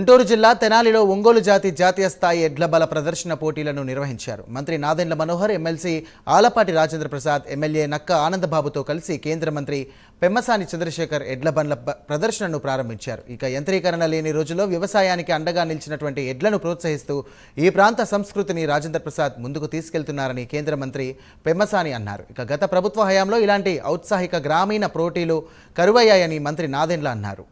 గుంటూరు జిల్లా తెనాలిలో ఒంగోలు జాతి జాతీయ స్థాయి ఎడ్ల బల ప్రదర్శన పోటీలను నిర్వహించారు. మంత్రి నాదెండ్ల మనోహర్ ఎమ్మెల్సీ ఆలపాటి రాజేంద్ర ప్రసాద్ ఎమ్మెల్యే నక్క ఆనందబాబుతో కలిసి కేంద్ర మంత్రి పెమ్మసాని చంద్రశేఖర్ ఎడ్ల బండ్ల ప్రదర్శనను ప్రారంభించారు. ఇక యంత్రీకరణ లేని రోజుల్లో వ్యవసాయానికి అండగా నిలిచినటువంటి ఎడ్లను ప్రోత్సహిస్తూ ఈ ప్రాంత సంస్కృతిని రాజేంద్ర ప్రసాద్ ముందుకు తీసుకెళ్తున్నారని కేంద్ర మంత్రి పెమ్మసాని అన్నారు. ఇక గత ప్రభుత్వ హయాంలో ఇలాంటి ఔత్సాహిక గ్రామీణ పోటీలు కరువయ్యాయని మంత్రి నాదెండ్ల అన్నారు.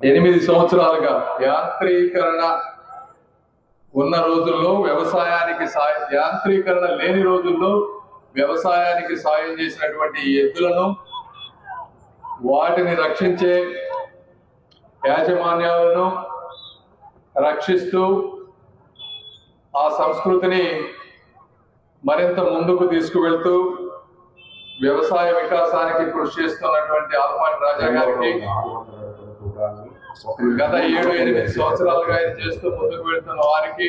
ఎనిమిది సంవత్సరాలుగా యాంత్రీకరణ ఉన్న రోజుల్లో వ్యవసాయానికి సాయం యాంత్రీకరణ లేని రోజుల్లో వ్యవసాయానికి సాయం చేసినటువంటి ఎద్దులను వాటిని రక్షించే యాజమాన్యాలను రక్షిస్తూ ఆ సంస్కృతిని మరింత ముందుకు తీసుకువెళ్తూ వ్యవసాయ వికాసానికి కృషి చేస్తున్నటువంటి ఆల్మాన్ రాజా గారికి గత ఏడు ఎనిమిది సంవత్సరాలుగా ఇది చేస్తూ ముందుకు వెళ్తున్న వారికి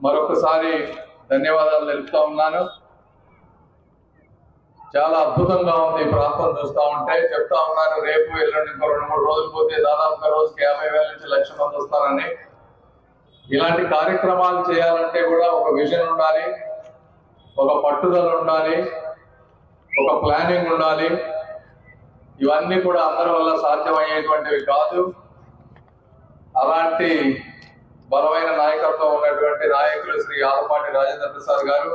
మరొకసారి ధన్యవాదాలు తెలుపుతా ఉన్నాను. చాలా అద్భుతంగా ఉంది ఈ ప్రాంతం చూస్తూ ఉంటే. చెప్తా ఉన్నాను రేపు ఎల్లుండి ఇంకో రెండు మూడు రోజులు పోతే దాదాపుగా రోజుకి యాభై వేల నుంచి లక్ష మంది వస్తారని. ఇలాంటి కార్యక్రమాలు చేయాలంటే కూడా ఒక విజన్ ఉండాలి ఒక పట్టుదల ఉండాలి ఒక ప్లానింగ్ ఉండాలి. ఇవన్నీ కూడా అందరి వల్ల సాధ్యమయ్యేటువంటివి కాదు. అలాంటి బలమైన నాయకత్వం ఉన్నటువంటి నాయకులు శ్రీ ఆలపాటి రాజేంద్ర ప్రసాద్ గారు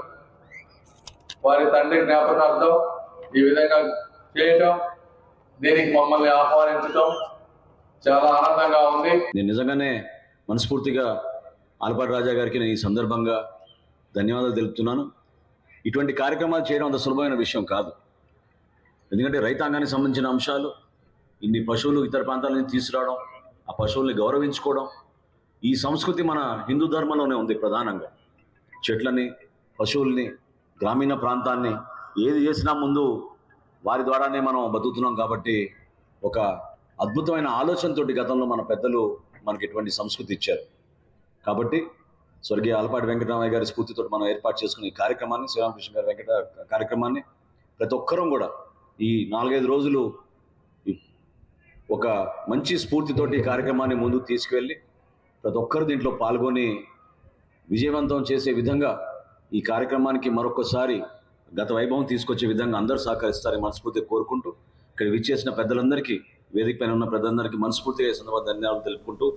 వారి తండ్రి జ్ఞాపకార్థం ఈ విధంగా చేయటం దీనికి మమ్మల్ని ఆహ్వానించటం చాలా ఆనందంగా ఉంది. నేను నిజంగానే మనస్ఫూర్తిగా ఆలపాటి రాజా గారికి నేను ఈ సందర్భంగా ధన్యవాదాలు తెలుపుతున్నాను. ఇటువంటి కార్యక్రమాలు చేయడం అంత సులభమైన విషయం కాదు. ఎందుకంటే రైతాంగానికి సంబంధించిన అంశాలు ఇన్ని పశువులు ఇతర ప్రాంతాల నుంచి తీసుకురావడం ఆ పశువుల్ని గౌరవించుకోవడం ఈ సంస్కృతి మన హిందూ ధర్మంలోనే ఉంది ప్రధానంగా. చెట్లని పశువుల్ని గ్రామీణ ప్రాంతాన్ని ఏది చేసినా ముందు వారి ద్వారానే మనం బతుకుతున్నాం కాబట్టి ఒక అద్భుతమైన ఆలోచనతోటి గతంలో మన పెద్దలు మనకి ఇటువంటి సంస్కృతి ఇచ్చారు. కాబట్టి స్వర్గీయ అలపాటి వెంకటరామయ్య గారి స్ఫూర్తితో మనం ఏర్పాటు చేసుకున్న ఈ కార్యక్రమాన్ని శ్రీరామకృష్ణ గారి వెంకట కార్యక్రమాన్ని ప్రతి ఒక్కరం కూడా ఈ నాలుగైదు రోజులు ఒక మంచి స్ఫూర్తితోటి కార్యక్రమాన్ని ముందుకు తీసుకువెళ్ళి ప్రతి ఒక్కరు దీంట్లో పాల్గొని విజయవంతం చేసే విధంగా ఈ కార్యక్రమానికి మరొకసారి గత వైభవం తీసుకొచ్చే విధంగా అందరూ సహకరిస్తారని మనస్ఫూర్తిగా కోరుకుంటూ ఇక్కడ విచ్చేసిన పెద్దలందరికీ వేదిక పైన ఉన్న పెద్దలందరికీ మనస్ఫూర్తిగా ఈ సందర్భంగా ధన్యవాదాలు తెలుపుకుంటూ